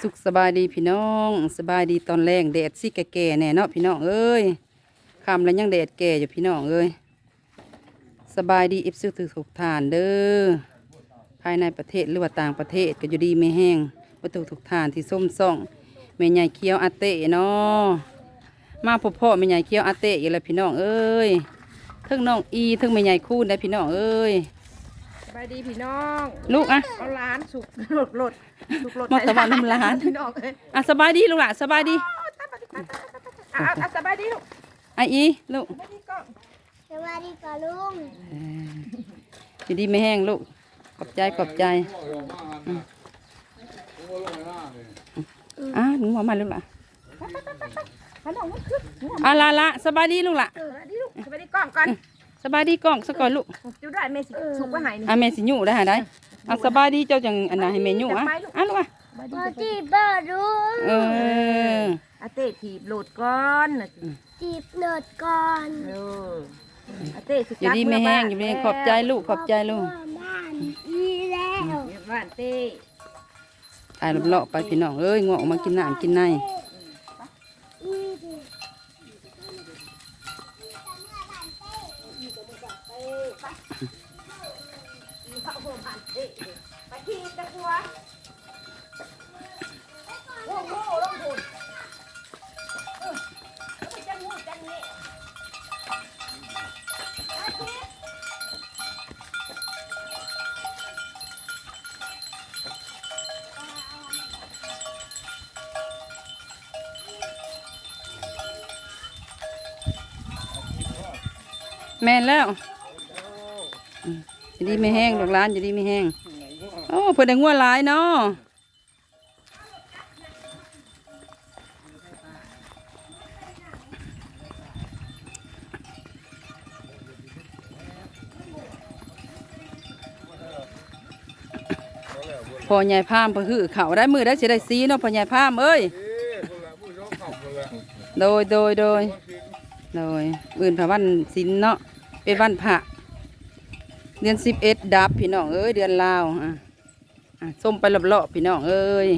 สุขสบายดีพี่น้องสบายดีตอนแรงแดดสิแก่ๆแน่เนาะพี่น้องเอ้ยคำแล้วยังแดดแก่อยู่พี่น้องเอ้ยสบายดีเอฟซีทุกทานเด้อภายในประเทศหรือว่าต่างประเทศก็อยู่ดีไม่แห้งวัตถุทุกทานที่ส้มซ่องแม่ใหญ่เคี้ยวอาเต้เนาะมาพบพ่อแม่ใหญ่เคี้ยวอาเต้อีกแล้วพี่น้องเอ้ยทั้งน้องอีทั้งแม่ใหญ่คู่ได้พี่น้องเอ้ย บายดีพี่น้องลูกอะเอาร้านสุกหลดหลดสุกหลดมาตะวันน้ำร้านพี่น้องเอ้ยอะสบายดีลูกหล่ะสบายดีอะอะอะสบายดีลูกไอะอีลูกสบายดีกล้องสวัสดีค่ะลุงอยู่ดีไม่แห้งลูกขอบใจขอบใจอะหนูหัวมาลูกล่ะมาน้องมันคืออะละละสบายดีลูกล่ะสบายดีลูกสบายดีกล้องก่อน สบายดีกล้องสะก่อนลูกจุดได้เมสิสุกไว้ใหายนี่อะแม่สิอยู่ได้หาได้อะสบายดีเจ้าจังอันน่ะให้แม่อยู่อะอะลูกอะสบายดีพอจีบเบอร์ลุงเอออาเต้ถีบโหลดก่อนน่ะสิจีบเนิดก่อนเอออาเต้สิอยู่ดีไม่แห้งอยู่ดีไม่แห้งขอบใจลูกขอบใจลูกพ่อบ้านอีแล้วเดี๋ยวบ้านเต้ตายเลาะๆไปพี่น้องเอ้ยงอกออกมากินน้ำกินใน ไปทีตะกัวโอ้โหลงทุนเออจังหูจังนี้แม่นแล้ว อยู่ดีไม่แห้งลูกหลานอยู่ดีไม่แห้ง อ้เพิ่อนได้งัวหลายเนาะพอใหญ่พามพอหือเขาได้มือได้สิได้ซีเนาะพอใหญ่พามเอ้ยโดยโดยโดยโดยอื่นพระวันศิลเนาะเป็นวันพระเดือนสิบเอ็ดดับพี่น้องเอ้ยเดือนลาวอะ ส้มไปรอบๆพี่น้องเอ้ย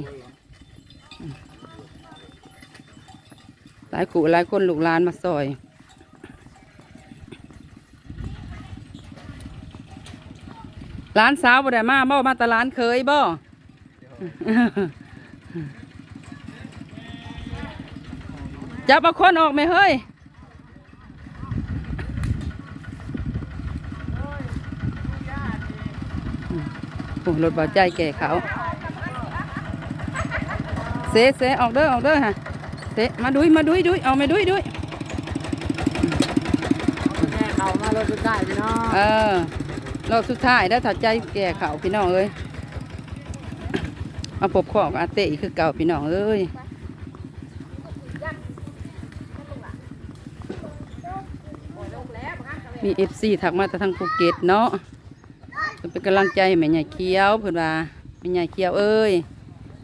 หลายขู่หลายคนลูกหลานมาซอยร้านสาวบ่ได้มาบ่มาตร้านเคยบ่จับเอาคนออกไหมเฮ้ย รถเบาใจแก่เขาเสเสออกเด้อออกเด้อฮะเสมาดุยมาดุยดุยเอามาดุยดุยแม่เขามารถได้พี่น้องเออรอบสุดท้ายแล้วถัดใจแก่เขาพี่น้องเอ้ยมาพบข้อกับอาเต้อีกคือเก่าพี่น้องเอ้ยมีเอฟซีถักมาแต่ทางภูเก็ตเนาะ เพิ่นเป็นกำลังใจแม่ใหญ่เคี้ยวเพิ่นว่าแม่ใหญ่เคี้ยวเอ้ย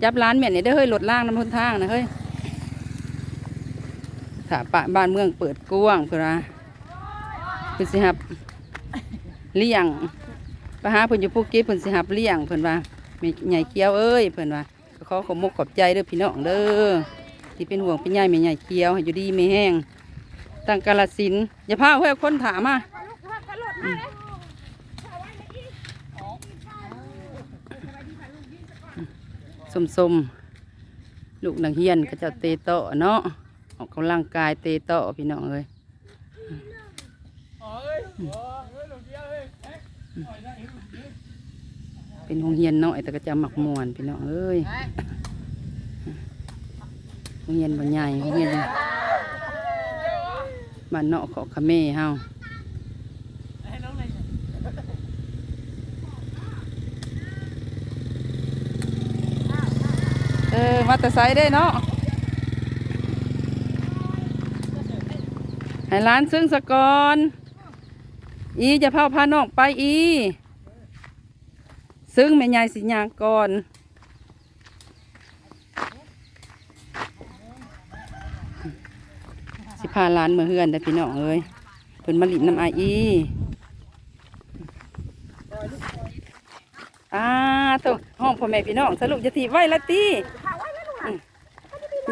จับร้านแม่นี่เด้เฮ้ยรถล่างน้ำพ้นทางนะเฮ้ยถ้าปะบ้านเมืองเปิดกว้างเพิ่นว่าเพิ่นสิฮับเลี้ยงไปหาเพิ่นอยู่ภูเก็ตเพิ่นสิหับเลี้ยงเพิ่นว่าแม่ใหญ่เกี้ยวเอ้ยเพิ่นว่าขอขอมกขอบใจเด้อพี่น้องเด้อที่เป็นห่วงเป็นใยแม่ใหญ่เกี้ยวอยู่ดีไม่แห้งตั้งกาลสินอย่าพาเฮ้ยคนถามมา สมสมๆ ลูกนักเฮียนก็จะเตะโตะเนาะออกกำลังกายเตะโตะพี่น้องเอ้ยเป็นโรงเรียนน้อยแต่ก็จะหมักมวนพี่น้องเอ้ยโรงเรียนบ่ใหญ่โรงเรียนบ้านเนาะขอขะเม่เฮา ออมาแต่ไซได้เนาะให้ร้านซึ่งสะกอนอีจะเผาพาน้องไปอี ซึ่งแม่ยายสิยางก่อนสิพาหลานเมาเฮือนได้พี่น้องเอ้ยเพิ่นมาลินน้ำไออีอ่าโตห้องพ่อแม่พี่น้องสรุปจะถีไว้ละตี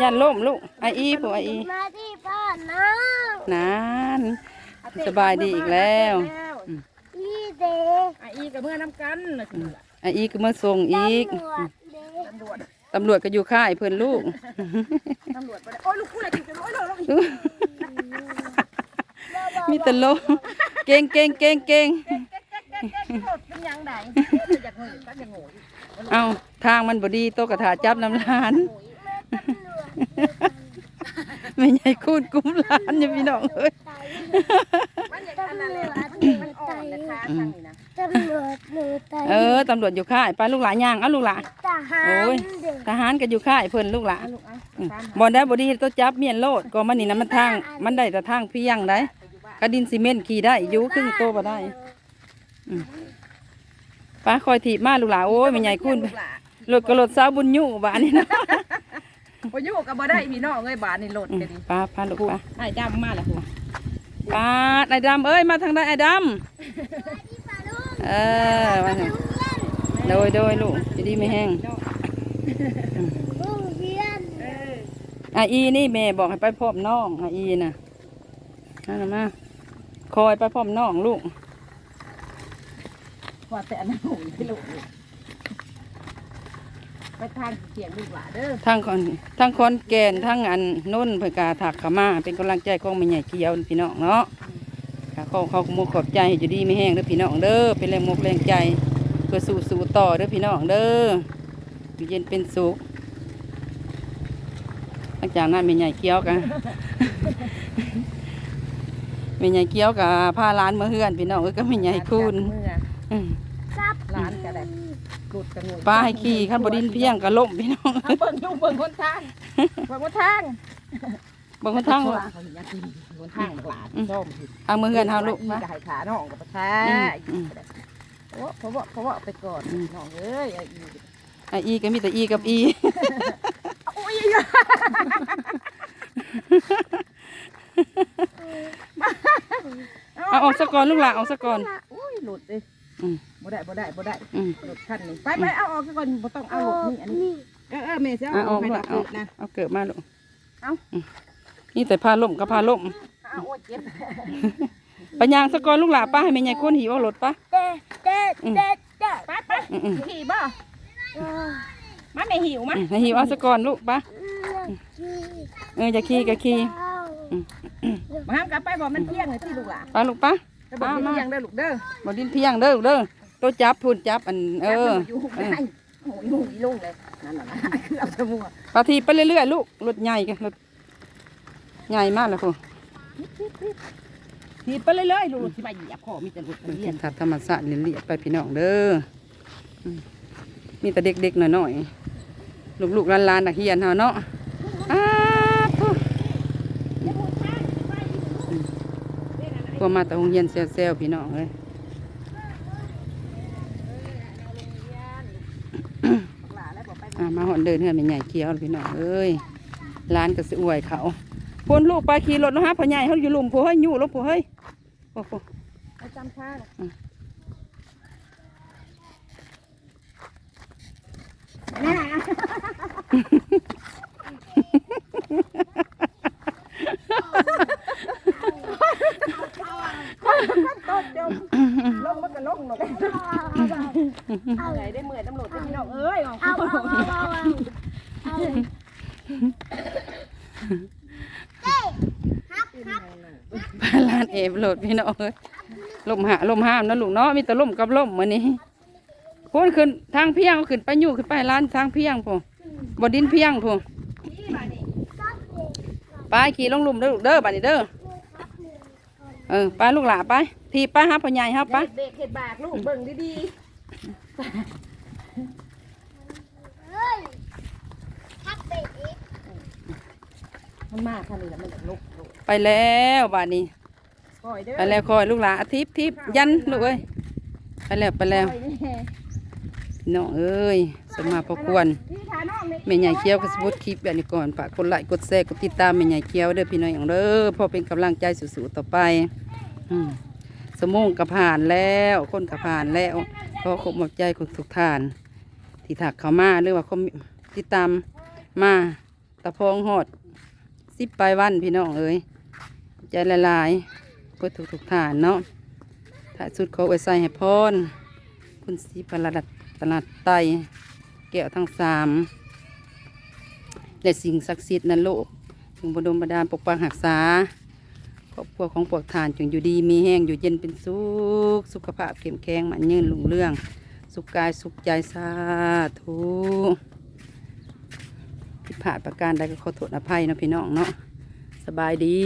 ยันล่มลูกไออีผู้ไออีมาที่บ้านนะนานสบายดีอีกแล้วอีเด็อะอีกับเมื่อน้ำกันน่ะสิล่ะไออีก็มาส่งอีกตำรวจเด็ตำรวจตำรวจก็อยู่ค่ายเพื่อนลูกตำรวจไปเลยโอ้ยลูกกูเลยจิบจะโอ้ยเลยลูกมีแต่ลมเก่งเก่งเก่งเก่งเป็นยังไงอยากงงก็อยากงงเอาทางมันบดีโตกระถาจับน้ำลาน ไม่ใหญ่คูดกุ้มหลานอย่าพี่น้องเอ้ยมันอยากอันนั้นเลยมันอ่อนนะคะทางนี้นะตำรวจหนูตายเออตำรวจอยู่ค่ายไปลูกหลานย่างเอาลูกหลานทหารโอ้ยเด็กทหารก็อยู่ค่ายเพิ่นลูกหลานลูกอะอืมบอลได้บดีโตจับเมียนโลดก็มันนี่นะมันทางมันได้แต่ทางเพี่ยังได้กระดินซีเมนต์ขี่ได้อยู่ครึ่งโตบ่ได้ป้าคอยถีบมาลูกหลานโอ้ยไม่ใหญ่คูดรถก็รถสาวบุญยู่บ้านนี่นะ พออยู่กับบ่ได้พี่น้องเอ้ยบาทนี่หลดอืมกันดิป้าพาลูกป้าไอ้ดำมาแล้วคุณป้าไอ้ดำเอ้ยมาทางใดไอ้ดำเออมาทางโดยโดยลูกจะดีไม่แห้งโรงเรียนอะอีนี่แม่บอกให้ไปพร้อมน้องอะอีน่ะนั่นน่ะมาคอยไปพร้อมน้องลูกว่าแต่อันนั้นหูพี่ลูก ไปทางเขียงลูกหลาเด้อทั้งคอนทั้งคอนแกนทั้งอันนุ่นเพื่อกาถักขามาเป็นกำลังใจของแม่ใหญ่เกียวพี่น้องเนาะค่ะเขาเขามุกขอบใจให้อยู่ดีไม่แห้งเด้อพี่น้องเด้อเป็นแรงมุกแรงใจเพื่อสู่สู่ต่อเด้อพี่น้องเด้ออยู่เย็นเป็นสุขหลังจากนั้นแม่ใหญ่เกียวกันแม่ใหญ่เกี้ยวกับพาร้านมาเฮือนพี่น้องเอ้ยก็แม่ใหญ่คูณเมื่อ อืม ซับร้านก็ได้หลุดกันงป้าให้ขี่ขั้นบดินเพียงก็ล่มพี่น้องเอาเบิ่งดูเบิ่งคนทางเบิ่งคนทางบางคนทางเขาอยากกินคนทางหลานส้มทางมือเฮือนเฮาลูกอีมาก็ให้ขาน้องกับประชาอืมอืมโอ้เพราะว่าเพราะว่าไปก่อนน้องเอ้ยไอ้อีอะอีก็มีแต่อีกับอีโอ้ยเอาออกซะก่อนลูกหลานออกซะก่อน อุ้ยหลุดเลย อืม บ่ ได้บ่ได้บ่ได้อืมหลุดขั้นนี้ไปไปเอาออกซะก่อนบ่ต้องเอาหลุดนี่อันนี้นี่เออเออเมย์จะอะเอาออกให้ลูกหดลาอนกเอานะ เอาเกิดมาลูกเอา มนี่แต่พาล่มกับพาล่มเอาโอ้ยเจ็บไปยางซะก่อนลูกหลานป้าให้แม่ใหญ่คนหิวเอารถป้า เด็ดเด็ดเด็ดเด็ดไปไปอืมอืมขี่บ่เออมาไม่หิวมาอืมให้หิวเอาซะก่อนลูกป้าขี้เออจะขี่ก็ขี่เจ้ามาห้ามกลับไปบอกมันเที่ยงเลยที่ลูกหลานป้าลูกป้าจะบอกมันเที่ยงเด้อลูกเด้อบดินเพียงเด้อลูกเด้อ ตัวจับพูนจับอันเอออยู่เอได้อโอ้ยหูยลุงเลยนั่นน่ะนะคือเอาสมัวปาทีไปเรื่อยๆลูกรถใหญ่กันรถใหญ่มากเลยครูทีไปเรื่อยๆลูกที่มาเหยียบคอมีแต่หลุดมันเลียนทับธรรมศาสตร์เรียบๆไปพี่น้องเด้ออืมมีแต่เด็กๆหน่อยๆลูกๆหลานๆนักเรียนเฮาเนาะอ้าทุพวกมาแต่โรงเรียนเซลๆพี่น้องเลย หลานแล้วบอกไป อ่า มาหอนเดินเฮือนเป็นใหญ่เคี้ยวพี่น้องเอ้ยร้านก็สิอวยเขาพนลูกไปขี่รถแล้วฮะพ่อใหญ่เขาอยู่หลุมผัวเฮ้ยอยู่ลบผัวเฮ้ยโอ้โหไปจำทาง ต้นจมลงมันก็ลงหรอกเอาไหนได้เมื่อยตำรวจจะพี่น้องเอ้ยเอาเอาเอาเอาเอาร้านเอฟโหลดพี่น้องเอ้ยลมหาลมห้ามนะลูกเนาะมีแต่ลมกับลมมื้อนี้พูนขึ้นทางเพียงขึ้นไปอยู่ขึ้นไปร้านทางเพียงพอบดินเพียงพอไปขี่ลงลุมเด้อลูกเด้อบัดนี้เด้อ เออไปลูกหลาไปทีไปหาพ่อใหญ่ครับไปเด็กเห็ดบากลูกเบิ่งดีเฮ้ยทักไปอีกๆมันมากค่ะนี่แหละมันจะลุกลุกไปแล้วบัดนี้ ปล่อยเด้อไปแล้วคอยลูกหลาทิพย์ทิพย์ยันลูกเอ้ยไปแล้วไปแล้ว ปล่อยนี่ น้องเอ้ยสมาพอควรพี่ขาน้องนี่แม่ใหญ่เคี้ยวก็สบุดคลิปแบบนี้ก่อนฝากกดไลค์กดแชร์กดติดตามแม่ใหญ่เคี้ยวเด้อพี่น้องอย่างเด้อพอเป็นกำลังใจสู้ๆต่อไปอืมสสมงกับผ่านแล้วคนกับผ่านแล้วขอขอบใจคุณทุกท่าน ที่ถักเขามาหรือว่าคมที่ตามมาตะพองหอดสิบปลายวันพี่น้องเอ้ยใจละลายเพื่อทุกทุกฐานเนาะถ้าสุดเขาไว้ใส่ให้พรคุณสีประหลัดต ลาดไตแก้วทั้งสามและสิ่งศักดิ์สิทธิ์ในโลกถึงบดมบดาลปกปักหักษาครอบครัวของพวกทานจงอยู่ดีมีแห้งอยู่เย็นเป็นสุขสุขภาพเข้มแข็งมันยืนลุงเรื่อง สุขกายสุขใจสาธุผิดพลาดประการใดก็ขอโทษอภัยนะพี่น้องเนาะสบายดี